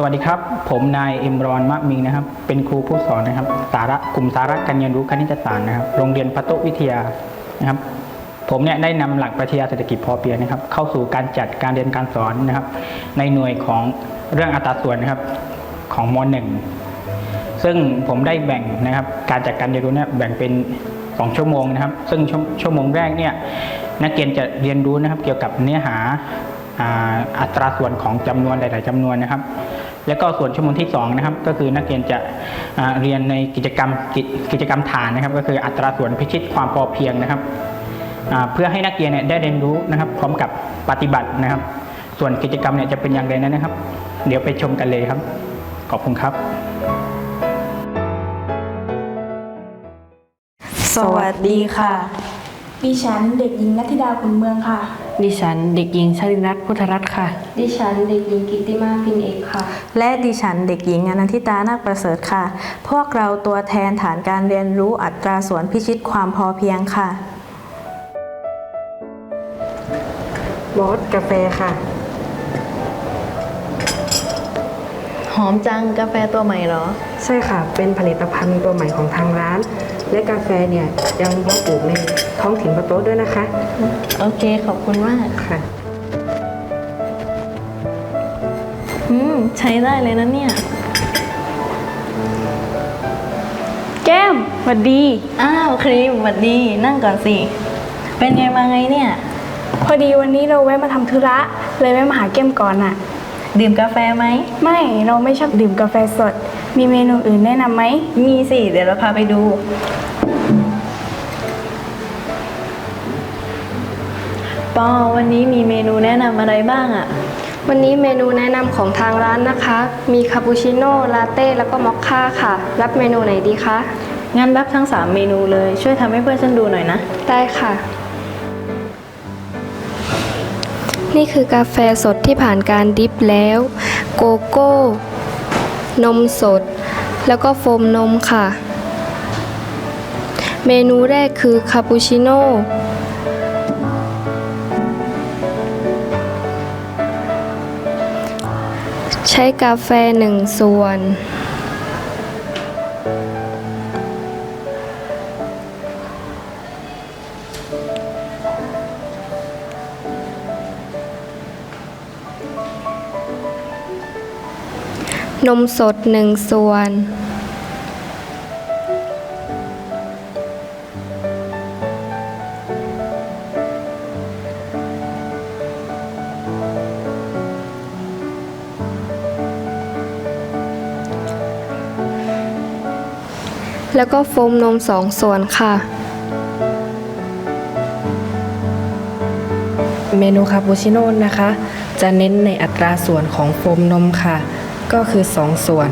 สวัสดีครับ ผมนายเอ็มรอนมะมิงนะครับ เป็นครูผู้สอนนะครับ สาระกลุ่มสาระการเรียนรู้คณิตศาสตร์นะครับ โรงเรียนพัตโตวิทยานะครับ ผมเนี่ยได้นำหลักปรัชญาเศรษฐกิจพอเพียงนะครับ เข้าสู่การจัดการเรียนการสอนนะครับ ในหน่วยของเรื่องอัตราส่วนนะครับของมหนึ่งซึ่งผมได้แบ่งนะครับ การจัดการเรียนรู้เนี่ยแบ่งเป็น2ชั่วโมงนะครับ ซึ่งชั่วชั่วโมงแรกเนี่ยนักเรียนจะเรียนรู้นะครับ เกี่ยวกับเนื้อหาอัตราส่วนของจำนวนหลาย ๆจำนวนนะครับ แล้วก็ส่วนชั่วโมงที่2นะครับก็คือนักเรียนจะเรียนในกิจกรรมกิจกิจกรรมฐานนะครับ ก็คืออัตราส่วนพิชิตความพอเพียงนะครับเพื่อให้นักเรียนเนี่ยได้เรียนรู้นะครับพร้อมกับปฏิบัตินะครับ ส่วนกิจกรรมเนี่ยจะเป็นอย่างไรนั้นนะครับ เดี๋ยวไปชมกันเลยครับ ขอบคุณครับ สวัสดีค่ะ ดิฉันเด็กหญิงนัทธิดาขุนเมืองค่ะ ดิฉันเด็กหญิงชลินัทพุทธรัตน์ค่ะ ดิฉันเด็กหญิงกิตติมาพินเอกค่ะ และดิฉันเด็กหญิงอนันทิตานาคประเสริฐค่ะ พวกเราตัวแทนฐานการเรียนรู้อัตราส่วนพิชิตความพอเพียงค่ะบอสกาแฟค่ะ หอมจังกาแฟตัวใหม่เหรอ ใช่ค่ะ เป็นผลิตภัณฑ์ตัวใหม่ของทางร้าน และกาแฟเนี่ยยังเพาะปลูกในท้องถิ่นปะโต๊ะด้วยนะคะ โอเคขอบคุณมากค่ะอืมใช้ได้เลยนะเนี่ย แก้มสวัสดี อ้าวครีมหวัดดีนั่งก่อนสิ เป็นไงมาไงเนี่ย พอดีวันนี้เราแวะมาทำธุระ เลยแวะมาหาแก้มก่อนน่ะดื่มกาแฟไหม ไม่เราไม่ชอบดื่มกาแฟสด มีเมนูอื่นแนะนำไหม มีสิ เดี๋ยวเราพาไปดู ปอวันนี้มีเมนูแนะนำอะไรบ้างอะวันนี้เมนูแนะนำของทางร้านนะคะ มีคาปูชิโน่ลาเต้แล้วก็มอคค่าค่ะ รับเมนูไหนดีคะ งั้นรับทั้ง 3 เมนูเลย ช่วยทำให้เพื่อนฉันดูหน่อยนะ ได้ค่ะ นี่คือกาแฟสดที่ผ่านการดริปแล้ว โกโก้ นมสด แล้วก็โฟมนมค่ะ เมนูแรกคือคาปูชิโน่ใช้กาแฟหนึ่งส่วน นมสดหนึ่งส่วน แล้วก็โฟมนมสองส่วนค่ะ เมนูคาปูชิโน่นะคะ จะเน้นในอัตราส่วนของโฟมนมค่ะ ก็คือ 2 ส่วน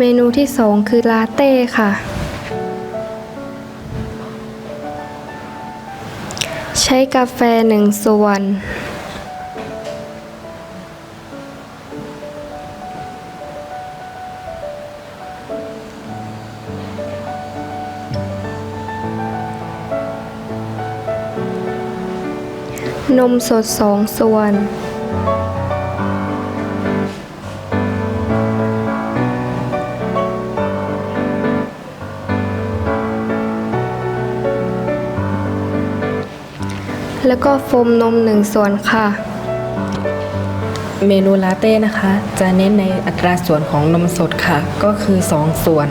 เมนูที่สองคือลาเต้ค่ะ ใช้กาแฟหนึ่งส่วน นมสดสองส่วน แล้วก็โฟมนมหนึ่งส่วนค่ะ เมนูลาเต้นะคะ จะเน้นในอัตราส่วนของนมสดค่ะ ก็คือ 2 ส่วน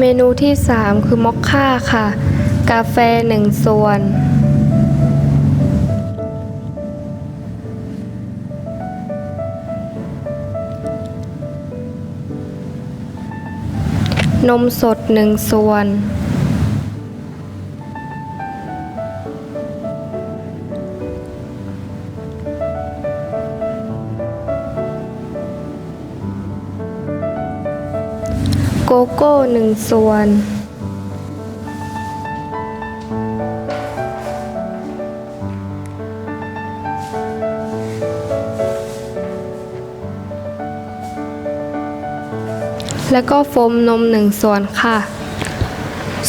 เมนูที่ 3 คือมอคค่าค่ะ กาแฟ 1 ส่วน นมสด 1 ส่วน โกโก้1ส่วน แล้วก็โฟมนม1ส่วนค่ะ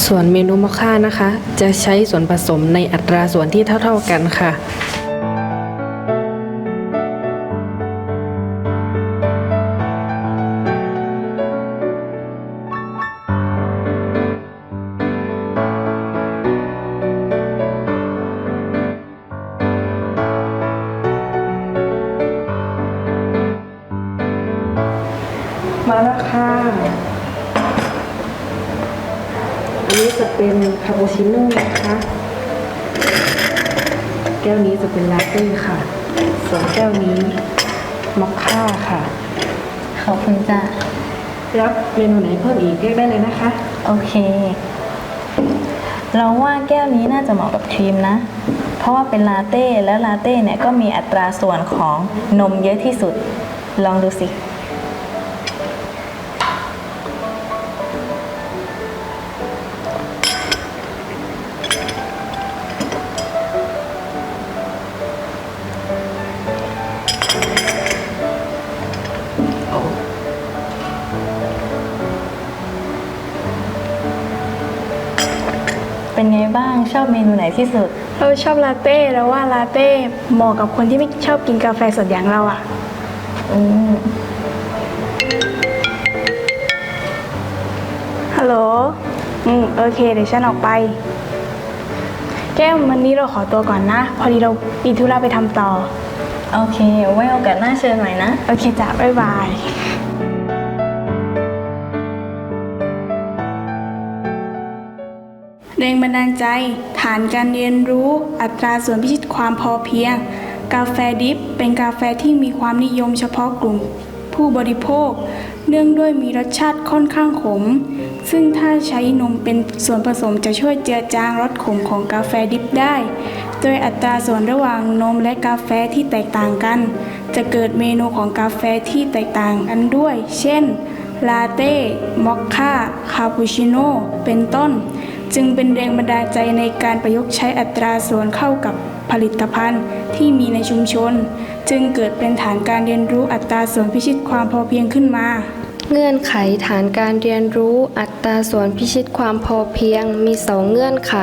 ส่วนเมนูมอคค่านะคะ จะใช้ส่วนผสมในอัตราส่วนที่เท่า ๆกันค่ะ คาปูชิโน่นะคะ แก้วนี้จะเป็นลาเต้ค่ะ ส่วนแก้วนี้มอคค่าค่ะ ขอบคุณจ้ะรับเมนูไหนเพิ่มอีกเรียกได้เลยนะคะ โอเค เราว่าแก้วนี้น่าจะเหมาะกับครีมนะ เพราะว่าเป็นลาเต้แล้วลาเต้เนี่ยก็มีอัตราส่วนของนมเยอะที่สุด ลองดูสิ เป็นไงบ้างชอบเมนูไหนที่สุด เราชอบลาเต้แล้วว่าลาเต้เหมาะกับคนที่ไม่ชอบกินกาแฟสดอย่างเราอะอืมฮัลโหล อืม โอเค เดี๋ยวฉันออกไป แก้มวันนี้เราขอตัวก่อนนะ พอดีเรามีธุระไปทำต่อ โอเค ไว้โอกาสหน้าเชิญใหม่นะ โอเคจ้ะบ๊ายบาย บันดาลใจ ฐานการเรียนรู้ อัตราส่วนพิชิตความพอเพียง กาแฟดิฟเป็นกาแฟที่มีความนิยมเฉพาะกลุ่ม ผู้บริโภค เนื่องด้วยมีรสชาติค่อนข้างขม ซึ่งถ้าใช้นมเป็นส่วนผสมจะช่วยเจือจางรสขมของกาแฟดิฟได้ โดยอัตราส่วนระหว่างนมและกาแฟที่แตกต่างกัน จะเกิดเมนูของกาแฟที่แตกต่างกันด้วย เช่นลาเต้ มอคค่า คาปูชิโน่ เป็นต้น จึงเป็นแรงบันดาลใจในการประยุกต์ใช้อัตราส่วนเข้ากับผลิตภัณฑ์ที่มีในชุมชน จึงเกิดเป็นฐานการเรียนรู้อัตราส่วนพิชิตความพอเพียงขึ้นมา เงื่อนไขฐานการเรียนรู้อัตราส่วนพิชิตความพอเพียงมีสองเงื่อนไข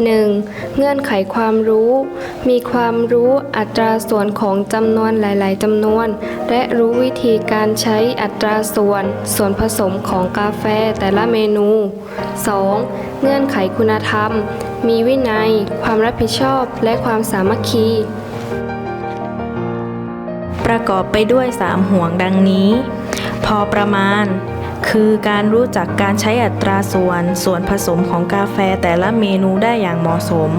1. เงื่อนไขความรู้ มีความรู้อัตราส่วนของจำนวนหลาย ๆจำนวน และรู้วิธีการใช้อัตราส่วน ส่วนผสมของกาแฟแต่ละเมนู 2. เงื่อนไขคุณธรรม มีวินัย ความรับผิดชอบ และความสามัคคี ประกอบไปด้วย 3 ห่วงดังนี้ พอประมาณ คือการรู้จักการใช้อัตราส่วนส่วนผสมของกาแฟแต่ละเมนูได้อย่างเหมาะสม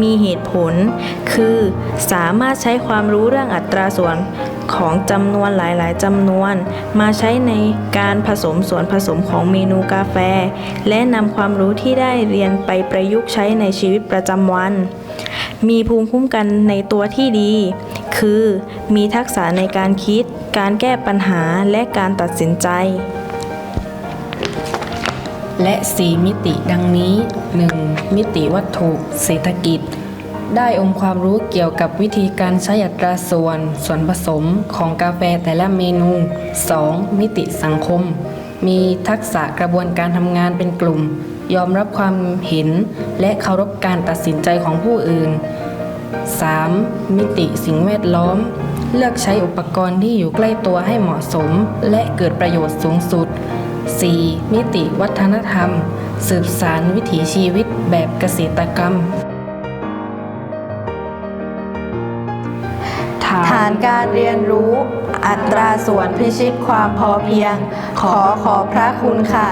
มีเหตุผล คือสามารถใช้ความรู้เรื่องอัตราส่วนของจำนวนหลายๆจำนวน มาใช้ในการผสมส่วนผสมของเมนูกาแฟ และนำความรู้ที่ได้เรียนไปประยุกต์ใช้ในชีวิตประจำวัน มีภูมิคุ้มกันในตัวที่ดี คือ มีทักษะในการคิด การแก้ปัญหาและการตัดสินใจ และ 4 มิติดังนี้ 1. มิติวัตถุ เศรษฐกิจ ได้องค์ความรู้เกี่ยวกับวิธีการใช้อัตราส่วน ส่วนผสมของกาแฟแต่ละเมนู 2. มิติสังคม มีทักษะกระบวนการทำงานเป็นกลุ่ม ยอมรับความเห็น และเคารพการตัดสินใจของผู้อื่น 3. มิติสิ่งแวดล้อม เลือกใช้อุปกรณ์ที่อยู่ใกล้ตัวให้เหมาะสม และเกิดประโยชน์สูงสุด 4. มิติวัฒนธรรม สืบสารวิถีชีวิตแบบเกษตรกรรม ฐานการเรียนรู้อัตราส่วนพิชิตความพอเพียง ขอขอบพระคุณค่ะ